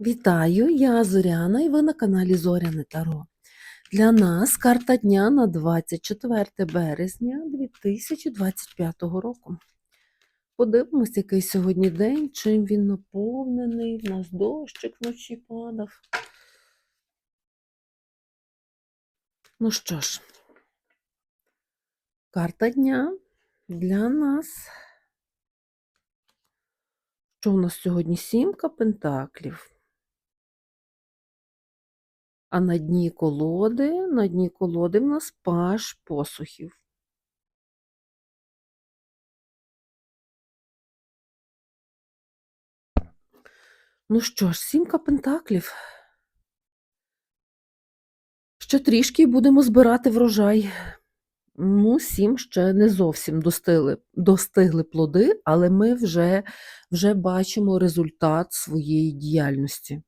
Вітаю, я Зоряна і ви на каналі Зоряне Таро. Для нас карта дня на 24 березня 2025 року. Подивимось, який сьогодні день, чим він наповнений. В нас дощик вночі падав. Ну що ж, карта дня для нас. Що у нас сьогодні? Сімка пентаклів. А на дні колоди, на дні колоди в нас паш посухів. Ну що ж, сімка пентаклів. Ще трішки будемо збирати врожай. Ну, сім ще не зовсім достигли, достигли плоди, але ми вже, вже бачимо результат своєї діяльності.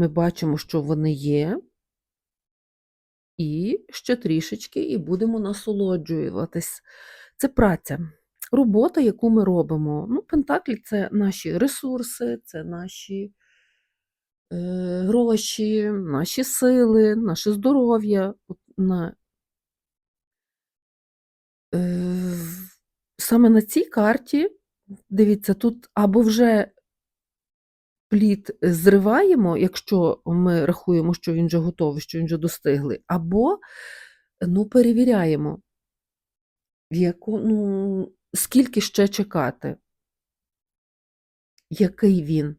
Ми бачимо, що вони є, і ще трішечки, і будемо насолоджуватись. Це праця, робота, яку ми робимо. Ну, Пентаклі це наші ресурси, це наші е, гроші, наші сили, наше здоров'я. На, е, Саме на цій карті, дивіться, тут або вже плід зриваємо, якщо ми рахуємо, що він вже готовий, що він вже достиглий, або ну, перевіряємо, в яку, ну, скільки ще чекати, який він.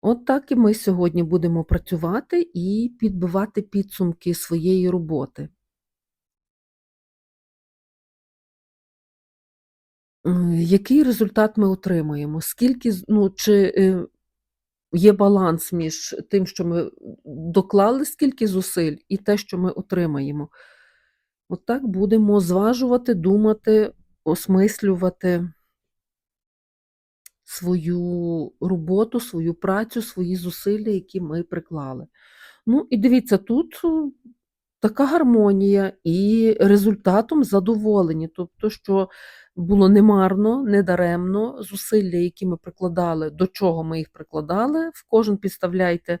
От так і ми сьогодні будемо працювати і підбивати підсумки своєї роботи. Який результат ми отримаємо? Скільки, ну, чи е, є баланс між тим, що ми доклали скільки зусиль, і те, що ми отримаємо? От так будемо зважувати, думати, осмислювати свою роботу, свою працю, свої зусилля, які ми приклали. Ну, і дивіться, тут е, така гармонія і результатом задоволені. Тобто, що було немарно, недаремно зусилля, які ми прикладали, до чого ми їх прикладали, в кожен підставляйте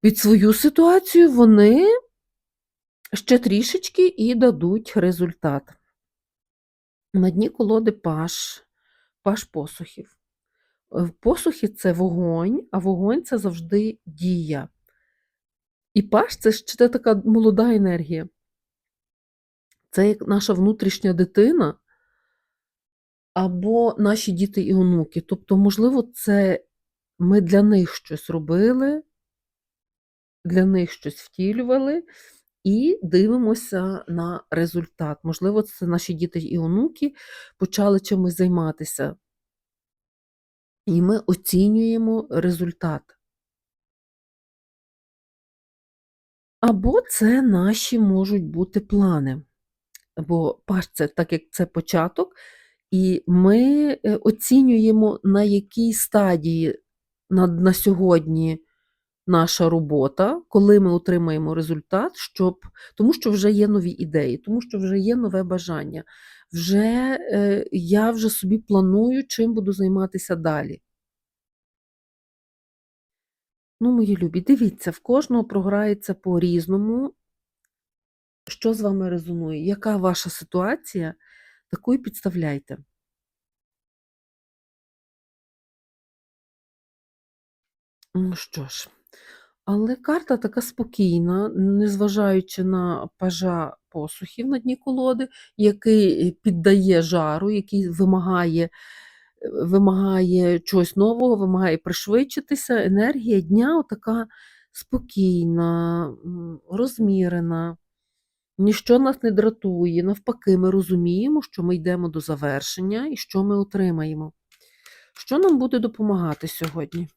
під свою ситуацію, вони ще трішечки і дадуть результат. На дні колоди паш, паш посухів. Е, Посухи це вогонь, а вогонь це завжди дія. І паш це ще така молода енергія. Це як наша внутрішня дитина або наші діти і онуки. Тобто, можливо, це ми для них щось робили, для них щось втілювали, і дивимося на результат. Можливо, це наші діти і онуки почали чимось займатися. І ми оцінюємо результат. Або це наші можуть бути плани. Бо паш так як це початок, і ми е, оцінюємо, на якій стадії на, на сьогодні наша робота, коли ми отримаємо результат, щоб, тому що вже є нові ідеї, тому що вже є нове бажання. Вже е, я вже собі планую, чим буду займатися далі. Ну, мої любі, дивіться, в кожного програється по-різному. Що з вами резонує? Яка ваша ситуація? Таку і підставляйте. Ну що ж, але карта така спокійна, незважаючи на пажа посухів на дні колоди, який піддає жару, який вимагає, вимагає чогось нового, вимагає пришвидшитися. Енергія дня така спокійна, розмірена. Ніщо нас не дратує, навпаки, ми розуміємо, що ми йдемо до завершення і що ми отримаємо. Що нам буде допомагати сьогодні?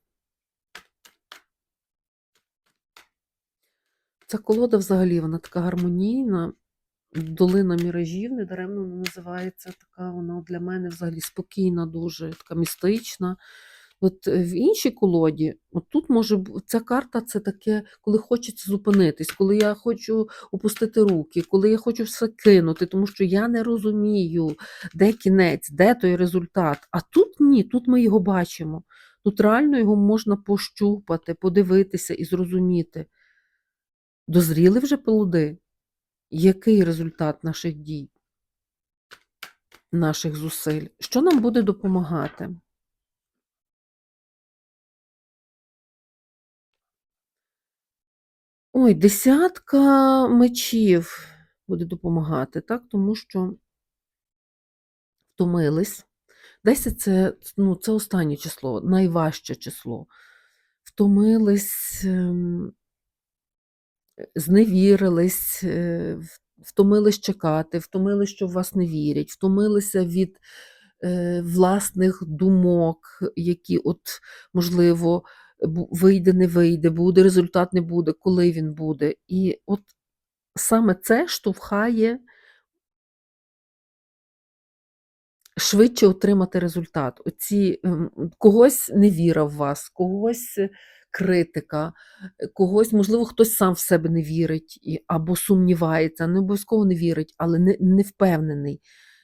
Ця колода взагалі вона така гармонійна, долина міражів, недаремно вона називається така, вона для мене взагалі спокійна, дуже така містична. От е, в іншій колоді, от тут може ця карта це таке, коли хочеться зупинитись, коли я хочу опустити руки, коли я хочу все кинути, тому що я не розумію, де кінець, де той результат. А тут ні, тут ми його бачимо. Тут реально його можна пощупати, подивитися і зрозуміти. Дозріли вже плоди? Який результат наших дій, наших зусиль? Що нам буде допомагати? Ой, десятка мечів буде допомагати, так? Тому що втомились. 10 це, ну, це останнє число, найважче число. Втомились, ем, зневірились, е, втомились чекати, втомились, що в вас не вірять, втомилися від е, власних думок, які, от, можливо, вийде, не вийде, буде результат, не буде, коли він буде. І от саме це штовхає швидше отримати результат. Оці, ем, когось невіра в вас, когось е, критика, е, когось, можливо, хтось сам в себе не вірить або сумнівається, не обов'язково не вірить, але не, не впевнений.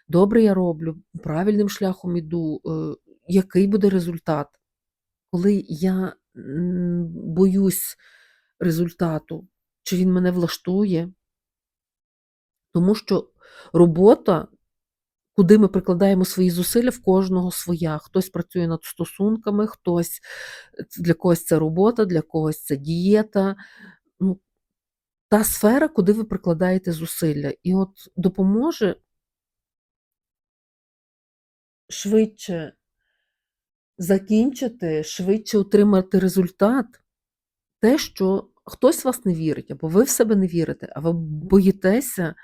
Добре я роблю, правильним шляхом іду, е, який буде результат. Коли я боюсь результату, чи він мене влаштує, тому що робота куди ми прикладаємо свої зусилля, в кожного своя. Хтось працює над стосунками, хтось для когось це робота, для когось це дієта. Ну, та сфера, куди ви прикладаєте зусилля. І от допоможе швидше закінчити, швидше отримати результат, те, що хтось в вас не вірить, або ви в себе не вірите, а ви боїтеся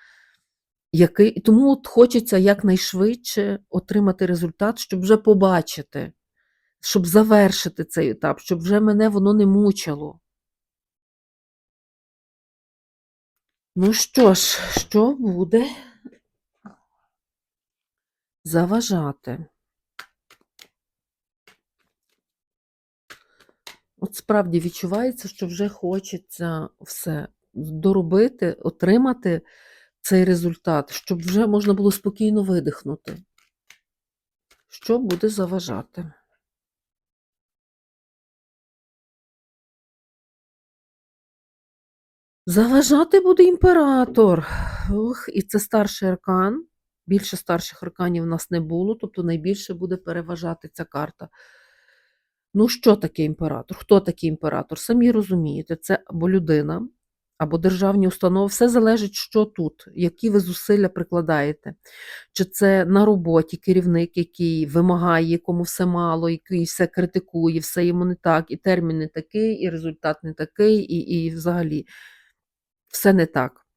який, і тому от хочеться якнайшвидше отримати результат, щоб вже побачити, щоб завершити цей етап, щоб вже мене воно не мучило. Ну що ж, що буде заважати? От справді відчувається, що вже хочеться все доробити, отримати цей результат, щоб вже можна було спокійно видихнути. Що буде заважати? Заважати буде імператор. Ох, і це старший аркан. Більше старших арканів в нас не було, тобто найбільше буде переважати ця карта. Ну, що таке імператор? Хто такий імператор? Самі розумієте, це або людина, або державні установи. Все залежить, що тут, які ви зусилля прикладаєте. Чи це на роботі керівник, який вимагає, якому все мало, який все критикує, все йому не так, і термін не такий, і результат не такий, і, і взагалі все не так.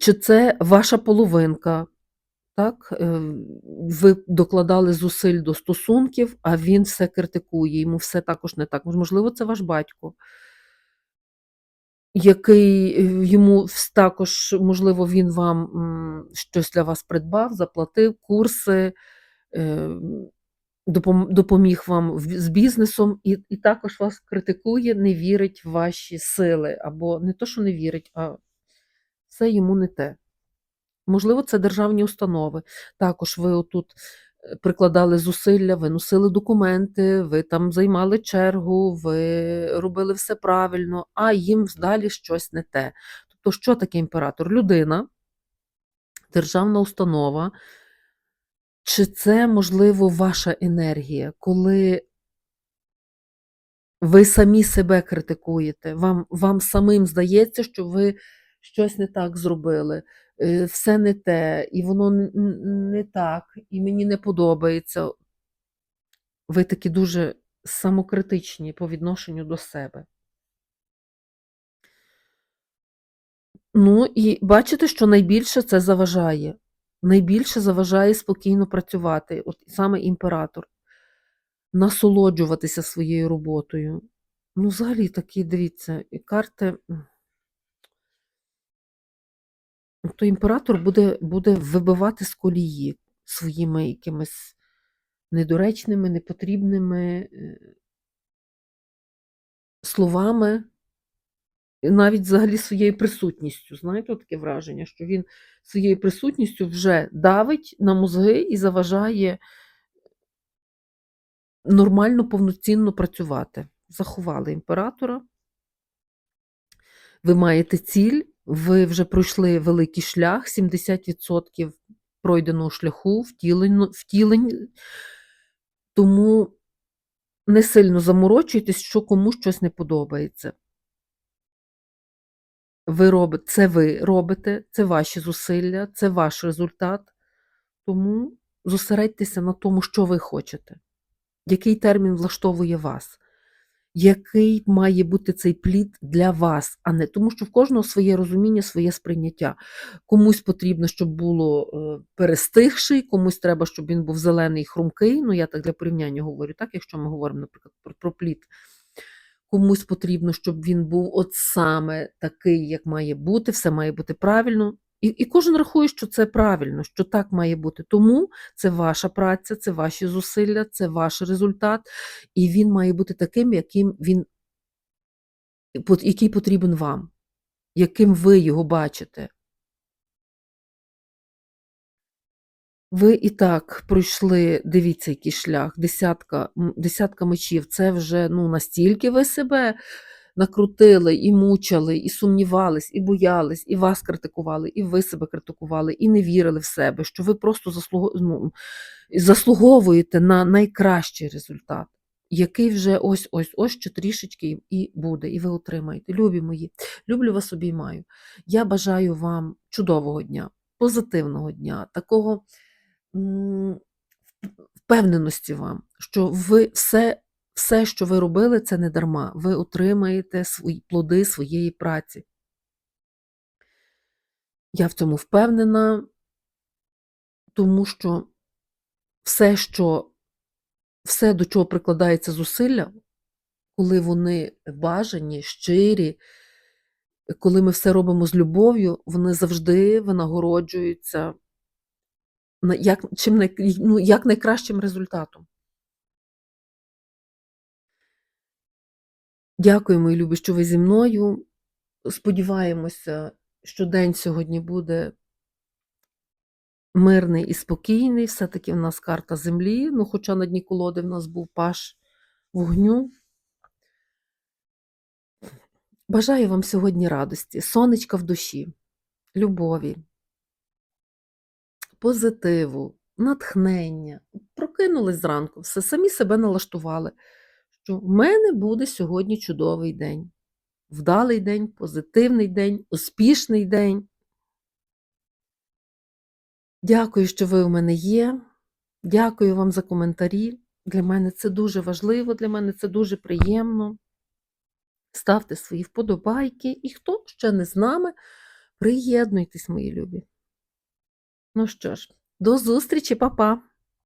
Чи це ваша половинка? Так, е, ви докладали зусиль до стосунків, а він все критикує, йому все також не так. Можливо, це ваш батько, який е, йому також, можливо, він вам щось для вас придбав, заплатив курси, е, допоміг вам з бізнесом, і, і також вас критикує, не вірить в ваші сили, або не то, що не вірить, а все йому не те. Можливо, це державні установи. Також ви отут е, прикладали зусилля, ви носили документи, ви там займали чергу, ви робили все правильно, а їм далі щось не те. Тобто, що таке імператор? Людина, державна установа, чи це, можливо, ваша енергія, коли ви самі себе критикуєте, вам, вам самим здається, що ви щось не так зробили, все не те, і воно не так, і мені не подобається. Ви такі дуже самокритичні по відношенню до себе. Ну і бачите, що найбільше це заважає. Найбільше заважає спокійно працювати, от саме імператор, насолоджуватися своєю роботою. Ну, взагалі такі, дивіться, і карти. М, То імператор буде, буде вибивати з колії своїми якимись недоречними, непотрібними е, словами, навіть взагалі своєю присутністю. Знаєте, таке враження, що він своєю присутністю вже давить на мозги і заважає нормально, повноцінно працювати. Заховали імператора. Ви маєте ціль, ви вже пройшли великий шлях, 70% пройденого шляху, втілень, втілень. Тому не сильно заморочуйтесь, що комусь щось не подобається. Ви робите, це ви робите, це ваші зусилля, це ваш результат. Тому зосередьтеся на тому, що ви хочете, який термін влаштовує вас, який має бути цей плід для вас, а не тому, що в кожного своє розуміння, своє сприйняття. Комусь потрібно, щоб було е, перестигший, комусь треба, щоб він був зелений хрумкий. Ну, я так для порівняння говорю, так, якщо ми говоримо, наприклад, про, про плід. Комусь потрібно, щоб він був от саме такий, як має бути, все має бути правильно. І, і кожен рахує, що це правильно, що так має бути. Тому це ваша праця, це ваші зусилля, це ваш результат, і він має бути таким, яким він, який потрібен вам, яким ви його бачите. Ви і так пройшли, дивіться, який шлях, десятка, десятка мечів. Це вже ну, настільки ви себе накрутили, і мучили, і сумнівались, і боялись, і вас критикували, і ви себе критикували, і не вірили в себе, що ви просто заслуго, ну, заслуговуєте на найкращий результат, який вже ось ось ось ще трішечки і буде, і ви отримаєте. Любі мої, люблю вас обіймаю. Я бажаю вам чудового дня, позитивного дня, такого впевненості вам, що ви все, все, що ви робили, це не дарма. Ви отримаєте свої плоди своєї праці. Я в цьому впевнена, тому що все, що все, до чого прикладається зусилля, коли вони бажані, щирі, коли ми все робимо з любов'ю, вони завжди винагороджуються на- як, чим ну, як найкращим результатом. Дякую, мої любі, що ви зі мною. Сподіваємося, що день сьогодні буде мирний і спокійний. Все-таки в нас карта землі, ну, хоча на дні колоди в нас був паш вогню. Бажаю вам сьогодні радості, сонечка в душі, любові, позитиву, натхнення. Прокинулись зранку, все самі себе налаштували, що в мене буде сьогодні чудовий день. Вдалий день, позитивний день, успішний день. Дякую, що ви у мене є. Дякую вам за коментарі. Для мене це дуже важливо, для мене це дуже приємно. Ставте свої вподобайки. І хто ще не з нами, приєднуйтесь, мої любі. Ну що ж, до зустрічі, па-па!